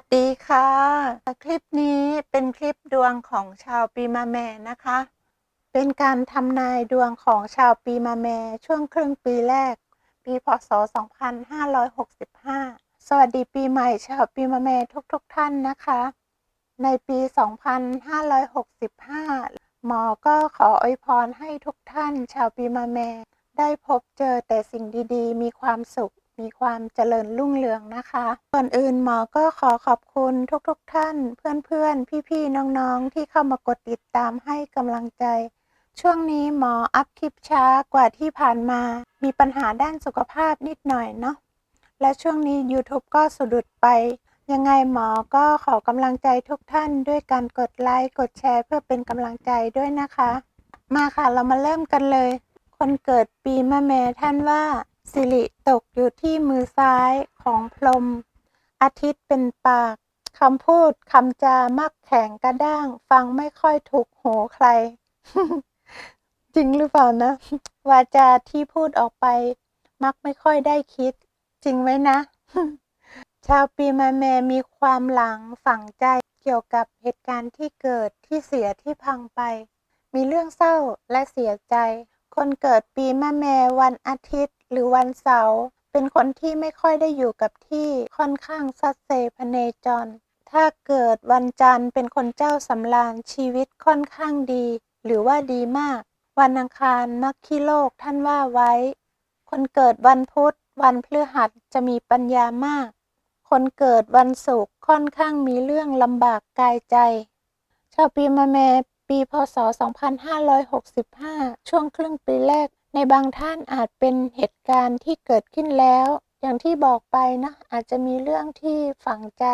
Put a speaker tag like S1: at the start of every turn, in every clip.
S1: วัสดีค่ะ คลิปนี้เป็นคลิปดวงของชาวปีมะแม่นะคะ เป็นการทำนายดวงของชาวปีมะแม่ช่วงครึ่งปีแรก ปีพศ 2565 สวัสดีปีใหม่ชาวปีมะแม่ทุกๆทท่านนะคะ ในปี 2565 หมอก็ขออวยพรให้ทุกท่านชาวปีมะแม่ได้พบเจอแต่สิ่งดีๆ มีความสุข มีความเจริญรุ่งเรืองนะคะ ก่อนอื่นหมอก็ขอขอบคุณทุกๆทท่าน เพื่อนๆ พี่ๆ น้องๆ ที่เข้ามากดติดตามให้กำลังใจ ช่วงนี้หมออัพคลิปช้ากว่าที่ผ่านมา มีปัญหาด้านสุขภาพนิดหน่อยเนาะ และช่วงนี้ YouTube ก็สะดุดไป ยังไงหมอก็ขอกำลังใจทุกท่าน ด้วยการกดไลค์ กดแชร์ เพื่อเป็นกำลังใจด้วยนะคะ มาค่ะ เรามาเริ่มกันเลย คนเกิดปีมะแม่ท่านว่า สิริตกอยู่ที่มือซ้ายของพรมอาทิตย์เป็นปากคำพูดคำจามักแข็งกระด้าง ฟังไม่ค่อยถูกหูใคร จริงหรือเปล่านะ วาจาที่พูดออกไป มักไม่ค่อยได้คิด จริงไหมนะ ชาวปีมาแมมีความหลังฝังใจเกี่ยวกับเหตุการณ์ที่เกิดที่เสียที่พังไป มีเรื่องเศร้าและเสียใจ คนเกิดปีมะแมวันอาทิตย์ หรือวันเสาร์เป็นคนที่ไม่ค่อยได้อยู่กับที่ค่อนข้างซัดเซพเนจร ถ้าเกิดวันจันทร์เป็นคนเจ้าสำราญชีวิตค่อนข้างดี หรือว่าดีมาก วันอังคารมักขี้โลกท่านว่าไว้ คนเกิดวันพุธ วันพฤหัสจะมีปัญญามาก คนเกิดวันศุกร์ค่อนข้างมีเรื่องลำบากกายใจ ชาวปีมะแม่ปีพศ 2565 ช่วงครึ่งปีแรก ในบางท่านอาจเป็นเหตุการณ์ที่เกิดขึ้นแล้ว อย่างที่บอกไปนะอาจจะมีเรื่องที่ฝังใจ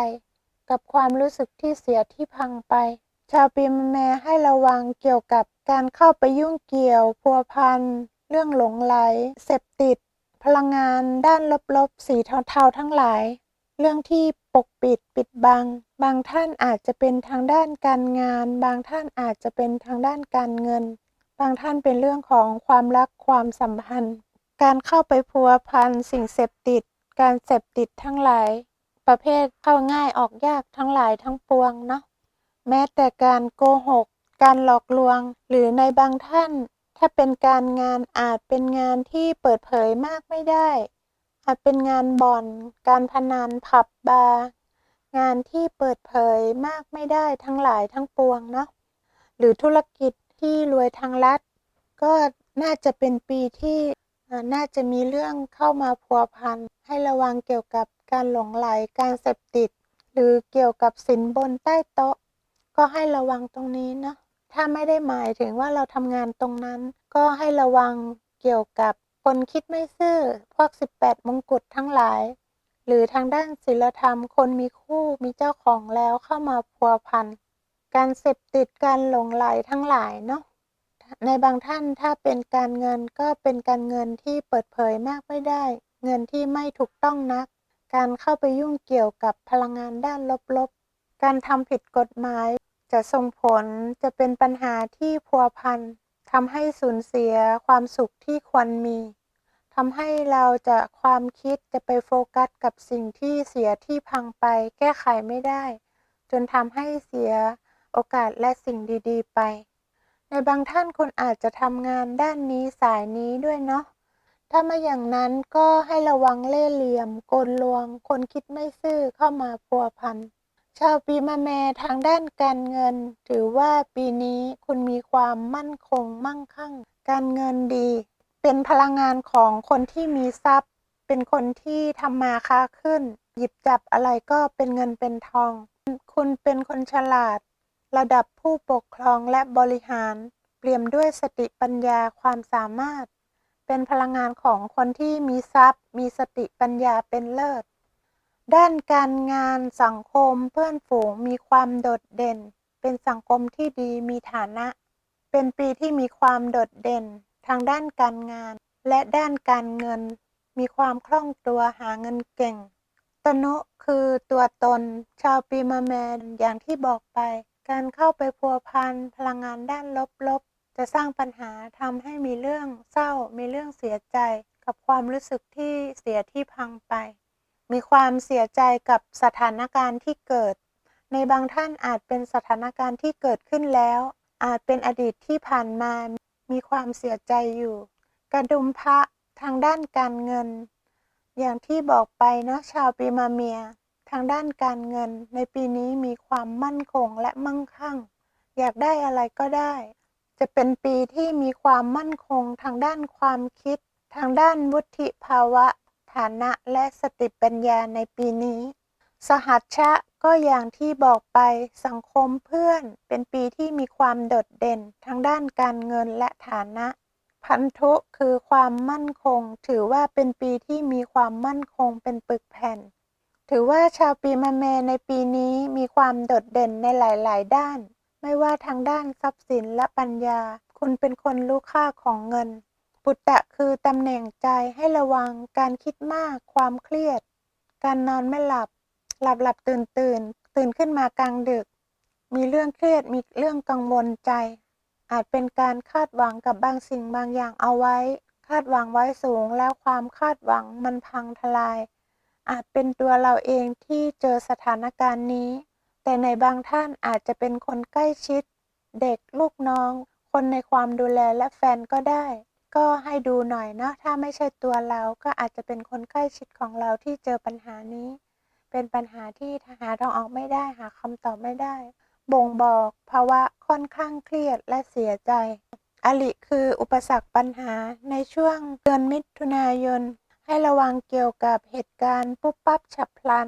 S1: กับความรู้สึกที่เสียที่พังไป ชาวปีมแม่ให้ระวังเกี่ยวกับการเข้าไปยุ่งเกี่ยว พัวพันเรื่องหลงไหล เสพติด พลังงานด้านลบๆ สีเทาๆทั้งหลาย เรื่องที่ปกปิดปิดบัง บางท่านอาจจะเป็นทางด้านการงาน บางท่านอาจจะเป็นทางด้านการเงิน บางท่านเป็นเรื่องของความรักความสัมพันธ์ การเข้าไปพัวพันสิ่งเสพติด การเสพติดทั้งหลาย ประเภทเข้าง่ายออกยากทั้งหลายทั้งปวงเนาะแม้แต่การโกหก การหลอกลวง หรือในบางท่าน ถ้าเป็นการงานอาจเป็นงานที่เปิดเผยมากไม่ได้ อาจเป็นงานบ่อน การพนันผับบาร์งานที่เปิดเผยมากไม่ได้ทั้งหลายทั้งปวงเนาะหรือธุรกิจ ที่รวยทางลัดก็น่าจะเป็นปีที่น่าจะมีเรื่องเข้ามาพัวพัน ให้ระวังเกี่ยวกับการหลงไหลการเสพติด หรือเกี่ยวกับสินบนใต้โต๊ะ ก็ให้ระวังตรงนี้นะถ้าไม่ได้หมายถึงว่าเราทำงานตรงนั้น ก็ให้ระวังเกี่ยวกับคนคิดไม่ซื่อพวก 18 มงกุฎทั้งหลาย หรือทางด้านศีลธรรมคนมีคู่มีเจ้าของแล้วเข้ามาพัวพัน การเสพติดการหลงไหลทั้งหลายเนาะในบางท่านถ้าเป็นการเงินก็เป็นการเงินที่เปิดเผยมากไม่ได้ เงินที่ไม่ถูกต้องนัก การเข้าไปยุ่งเกี่ยวกับพลังงานด้านลบๆ การทำผิดกฎหมายจะส่งผลจะเป็นปัญหาที่พัวพันทำให้สูญเสียความสุขที่ควรมีทำให้เราจะความคิดจะไปโฟกัสกับสิ่งที่เสียที่พังไป แก้ไขไม่ได้ จนทำให้เสีย โอกาสและสิ่งดีๆ ไป ในบางท่านคุณอาจจะทำงานด้านนี้สายนี้ด้วยเนาะ ถ้าไม่อย่างนั้นก็ให้ระวังเล่ห์เหลี่ยมโกลลวง คนคิดไม่ซื่อเข้ามาพัวพัน ชาวปีมะแม่ทางด้านการเงิน ถือว่าปีนี้คุณมีความมั่นคงมั่งคั่ง การเงินดี เป็นพลังงานของคนที่มีทรัพย์ เป็นคนที่ทำมาค้าขึ้น หยิบจับอะไรก็เป็นเงินเป็นทอง คุณเป็นคนฉลาด ระดับผู้ปกครองและบริหาร เปี่ยมด้วยสติปัญญาความสามารถ เป็นพลังงานของคนที่มีทรัพย์ มีสติปัญญาเป็นเลิศ ด้านการงานสังคมเพื่อนฝูงมีความโดดเด่น เป็นสังคมที่ดีมีฐานะ เป็นปีที่มีความโดดเด่น ทางด้านการงาน และด้านการเงิน มีความคล่องตัวหาเงินเก่ง ตนุคือตัวตน ชาวปีมะแมนอย่างที่บอกไป การเข้าไปพัวพันพลังงานด้านลบๆ จะสร้างปัญหาทำให้มีเรื่องเศร้า มีเรื่องเสียใจ กับความรู้สึกที่เสียที่พังไป มีความเสียใจกับสถานการณ์ที่เกิด ในบางท่านอาจเป็นสถานการณ์ที่เกิดขึ้นแล้ว อาจเป็นอดีตที่ผ่านมา มีความเสียใจอยู่ กระดุมพระทางด้านการเงิน อย่างที่บอกไปนะชาวปีมาเมีย ทางด้านการเงินในปีนี้มีความมั่นคงและมั่งคั่ง อยากได้อะไรก็ได้ จะเป็นปีที่มีความมั่นคงทางด้านความคิด ทางด้านวุฒิภาวะ ฐานะและสติปัญญาในปีนี้ สหัชชะก็อย่างที่บอกไปสังคมเพื่อนเป็นปีที่มีความโดดเด่นทางด้านการเงินและฐานะ พันธุคือความมั่นคง ถือว่าเป็นปีที่มีความมั่นคงเป็นปึกแผ่น ถือว่าชาวปีมะเมในปีนี้มีความโดดเด่นในหลาย ๆ ด้าน ไม่ว่าทางด้านทรัพย์สินและปัญญา คุณเป็นคนรู้ค่าของเงิน ปุตตะคือตำแหน่งใจให้ระวังการคิดมาก ความเครียด การนอนไม่หลับ หลับหลับตื่นตื่นตื่นขึ้นมากลางดึก มีเรื่องเครียดมีเรื่องกังวลใจ อาจเป็นการคาดหวังกับบางสิ่งบางอย่างเอาไว้ คาดหวังไว้สูงแล้วความคาดหวังมันพังทลาย อาจเป็นตัวเราเองที่เจอสถานการณ์นี้ แต่ในบางท่านอาจจะเป็นคนใกล้ชิด เด็กลูกน้อง คนในความดูแลและแฟนก็ได้ ก็ให้ดูหน่อยเนาะถ้าไม่ใช่ตัวเราก็อาจจะเป็นคนใกล้ชิดของเราที่เจอปัญหานี้ เป็นปัญหาที่หาทางออกไม่ได้หาคำตอบไม่ได้ บ่งบอกภาวะค่อนข้างเครียดและเสียใจอลิคืออุปสรรคปัญหาในช่วงเดือนมิถุนายน ให้ระวังเกี่ยวกับเหตุการณ์ปุ๊บปั๊บฉับพลัน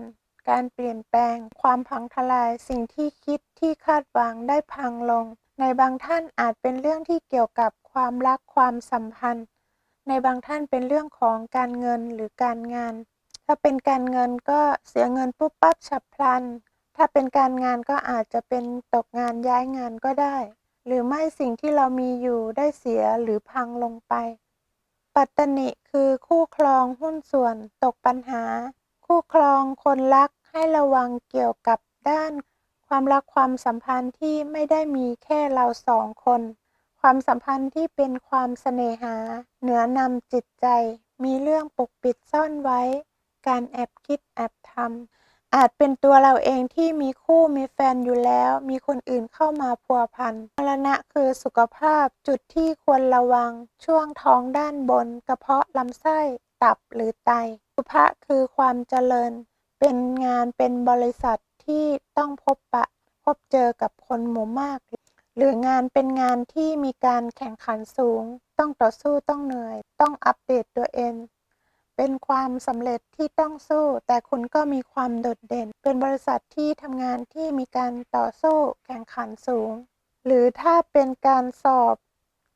S1: การเปลี่ยนแปลง ความพังทลายสิ่งที่คิดที่คาดหวังได้พังลง ในบางท่านอาจเป็นเรื่องที่เกี่ยวกับความรักความสัมพันธ์ ในบางท่านเป็นเรื่องของการเงินหรือการงาน ถ้าเป็นการเงินก็เสียเงินปุ๊บปั๊บฉับพลัน ถ้าเป็นการงานก็อาจจะเป็นตกงานย้ายงานก็ได้ หรือไม่สิ่งที่เรามีอยู่ได้เสียหรือพังลงไป ปัตตนิคือคู่ครองหุ้นส่วนตกปัญหา คู่ครองคนรักให้ระวังเกี่ยวกับด้าน ความรักความสัมพันธ์ที่ไม่ได้มีแค่เราสองคน ความสัมพันธ์ที่เป็นความเสน่หา เหนือนำจิตใจ มีเรื่องปกปิดซ่อนไว้ การแอบคิดแอบทำ อาจเป็นตัวเราเองที่มีคู่มีแฟนอยู่แล้ว มีคนอื่นเข้ามาพัวพันมรณะคือสุขภาพจุดที่ควรระวัง ช่วงท้องด้านบน กระเพาะลำไส้ตับหรือไตสุภะคือความเจริญ เป็นงานเป็นบริษัทที่ต้องพบปะ พบเจอกับคนหมู่มาก หรืองานเป็นงานที่มีการแข่งขันสูง ต้องต่อสู้ต้องเหนื่อย ต้องอัปเดตตัวเอง เป็นความสำเร็จที่ต้องสู้ แต่คุณก็มีความโดดเด่น เป็นบริษัทที่ทำงานที่มีการต่อสู้แข่งขันสูง หรือถ้าเป็นการสอบ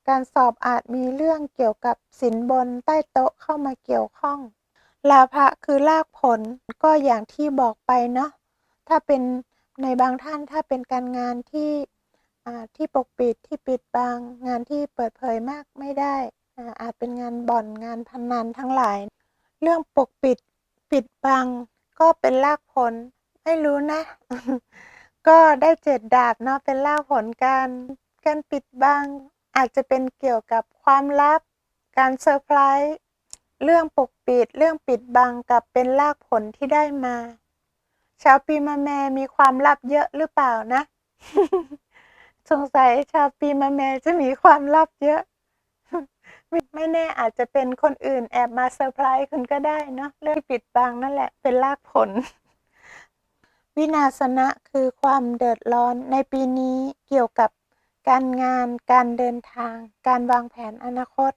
S1: การสอบอาจมีเรื่องเกี่ยวกับสินบนใต้โต๊ะเข้ามาเกี่ยวข้อง ลาภะคือลากผลก็อย่างที่บอกไปเนาะถ้าเป็นในบางท่านถ้าเป็นการงานที่ที่ปกปิดที่ปิดบังงานที่เปิดเผยมากไม่ได้อาจเป็นงานบ่อนงานพนันทั้งหลาย เรื่องปกปิดปิดบัง ก็เป็นลากผล ไม่รู้นะ ก็ได้เจ็ดดาบเนาะเป็นลากผลการการปิดบัง อาจจะเป็นเกี่ยวกับความลับ การเซอร์ไพรส์เรื่องปกปิด เรื่องปิดบังกับเป็นลากผลที่ได้มาชาวปีมะแม่มีความลับเยอะหรือเปล่านะ สงสัยชาวปีมะแม่จะมีความลับเยอะ ไม่ไม่แน่อาจจะเป็นคนอื่นแอบมาเซอร์ไพรส์คุณก็ได้เนาะเรื่องปิดบังนั่นแหละเป็นลากผล วินาศนะคือความเดือดร้อนในปีนี้เกี่ยวกับการงาน การเดินทาง การวางแผนอนาคต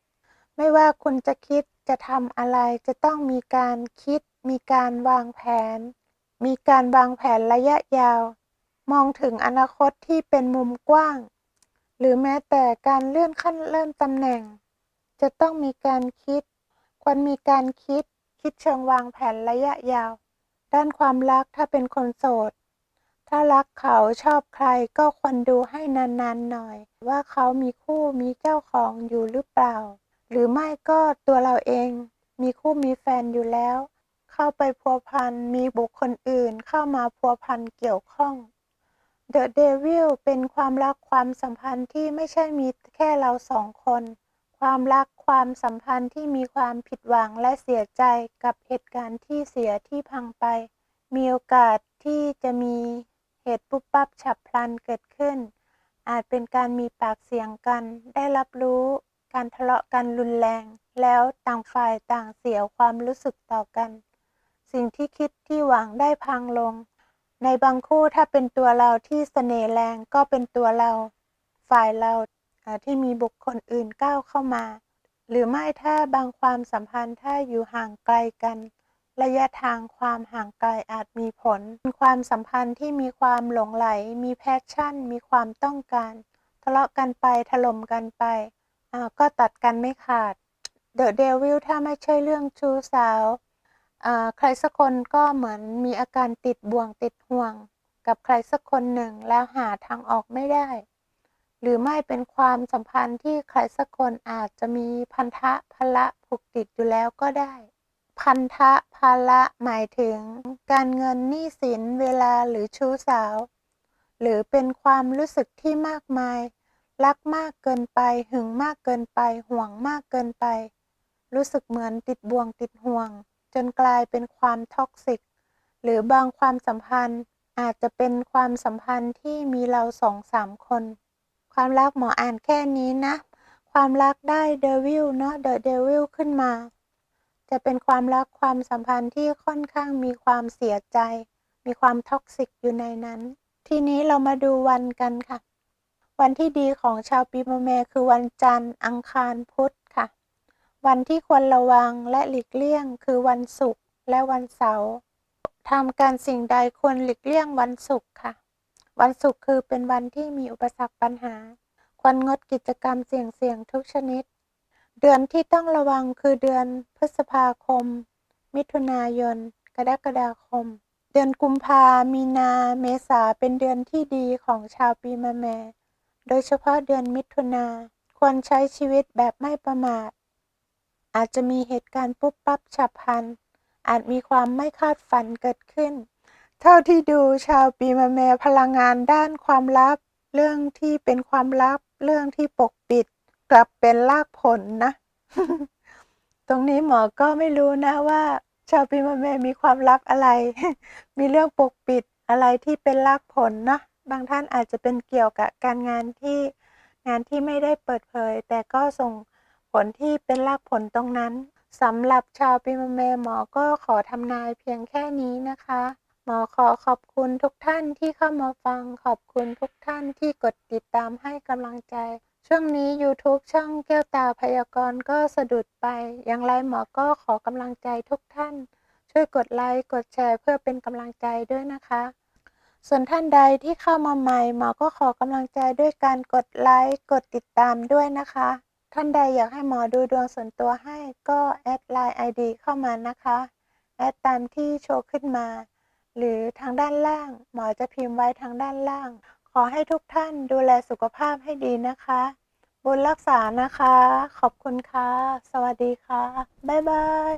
S1: ไม่ว่าคุณจะคิดจะทำอะไรจะต้องมีการคิด มีการวางแผน มีการวางแผนระยะยาว มองถึงอนาคตที่เป็นมุมกว้าง หรือแม้แต่การเลื่อนขั้นเลื่อนตำแหน่ง จะต้องมีการคิด ควรมีการคิด คิดเชิงวางแผนระยะยาว ด้านความรักถ้าเป็นคนโสด ถ้ารักเขาชอบใครก็ควรดูให้นานๆหน่อย ว่าเขามีคู่มีเจ้าของอยู่หรือเปล่า หรือไม่ก็ตัวเราเอง มีคู่มีแฟนอยู่แล้ว เข้าไปพัวพันมีบุคคลอื่นเข้ามาพัวพันเกี่ยวข้อง The Devil เป็นความรักความสัมพันธ์ที่ไม่ใช่มีแค่เราสองคน ความรักความสัมพันธ์ที่มีความผิดหวังและเสียใจกับเหตุการณ์ที่เสียที่พังไป มีโอกาสที่จะมีเหตุปุ๊บปั๊บฉับพลันเกิดขึ้น อาจเป็นการมีปากเสียงกัน ได้รับรู้การทะเลาะกันรุนแรง แล้วต่างฝ่ายต่างเสียความรู้สึกต่อกัน สิ่งที่คิดที่หวังได้พังลง ในบางคู่ถ้าเป็นตัวเราที่เสน่ห์แรงก็เป็นตัวเรา ฝ่ายเรา ที่มีบุคคลอื่นก้าวเข้ามา หรือไม่ถ้าบางความสัมพันธ์ถ้าอยู่ห่างไกลกัน ระยะทางความห่างไกลอาจมีผลความสัมพันธ์ที่มีความหลงไหล มีแพชชั่น มีความต้องการ ทะเลาะกันไปถล่มกันไปก็ตัดกันไม่ขาดเดอะเดวิลถ้าไม่ใช่เรื่องชู้สาวใครสักคนก็เหมือนมีอาการติดบ่วงติดห่วง กับใครสักคนหนึ่งแล้วหาทางออกไม่ได้ หรือไม่เป็นความสัมพันธ์ที่ใครสักคนอาจจะมีพันธะพละผูกติดอยู่แล้วก็ได้ พันธะภาระหมายถึง การเงินหนี้สินเวลาหรือชู้สาว หรือเป็นความรู้สึกที่มากมาย รักมากเกินไปหึงมากเกินไปห่วงมากเกินไป รู้สึกเหมือนติดบ่วงติดห่วง จนกลายเป็นความท็อกซิก หรือบางความสัมพันธ์อาจจะเป็นความสัมพันธ์ที่มีเราสองสามคน ความรักหมออ่านแค่นี้นะ ความรักได้เดวิลเนาะเดอะเดวิลขึ้นมา จะเป็นความรักความสัมพันธ์ที่ค่อนข้างมีความเสียใจ มีความท็อกซิกอยู่ในนั้น ทีนี้เรามาดูวันกันค่ะ วันที่ดีของชาวปีมะแมคือวันจันทร์ อังคารพุธค่ะ วันที่ควรระวังและหลีกเลี่ยงคือวันศุกร์และวันเสาร์ทำการสิ่งใดควรหลีกเลี่ยงวันศุกร์ค่ะ วันศุกร์คือเป็นวันที่มีอุปสรรคปัญหา ควรงดกิจกรรมเสี่ยงๆทุกชนิด เดือนที่ต้องระวังคือเดือนพฤษภาคม มิถุนายน กรกฎาคม เดือนกุมภามีนาเมษาเป็นเดือนที่ดีของชาวปีมะแม่โดยเฉพาะเดือนมิถุนาควรใช้ชีวิตแบบไม่ประมาท อาจจะมีเหตุการณ์ปุ๊บปั๊บฉับพลัน อาจมีความไม่คาดฝันเกิดขึ้น เท่าที่ดูชาวปีมะแม่พลังงานด้านความลับ เรื่องที่เป็นความลับ เรื่องที่ปกปิด กลับเป็นลากผลนะ ตรงนี้หมอก็ไม่รู้นะว่า ชาวปีมะแม่มีความลับอะไร มีเรื่องปกปิดอะไรที่เป็นลากผลนะบางท่านอาจจะเป็นเกี่ยวกับการงานที่งานที่ไม่ได้เปิดเผย แต่ก็ส่งผลที่เป็นลากผลตรงนั้นสำหรับชาวปีมะแม่หมอก็ขอทำนายเพียงแค่นี้นะคะ หมอขอขอบคุณทุกท่านที่เข้ามาฟัง ขอบคุณทุกท่านที่กดติดตามให้กำลังใจ ช่วงนี้ YouTube ช่องแก้วตาพยากรณ์ก็สะดุดไป อย่างไรหมอก็ขอกำลังใจทุกท่าน ช่วยกดไลค์กดแชร์เพื่อเป็นกำลังใจด้วยนะคะ ส่วนท่านใดที่เข้ามาใหม่ หมอก็ขอกำลังใจด้วยการกดไลค์กดติดตามด้วยนะคะ ท่านใดอยากให้หมอดูดวงส่วนตัวให้ก็แอดไลน์ ID เข้ามานะคะแอดตามที่โชว์ขึ้นมา หรือทางด้านล่าง หมอจะพิมพ์ไว้ทางด้านล่าง ขอให้ทุกท่านดูแลสุขภาพให้ดีนะคะ บุญรักษานะคะ ขอบคุณค่ะ สวัสดีค่ะ บ๊ายบาย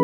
S1: 「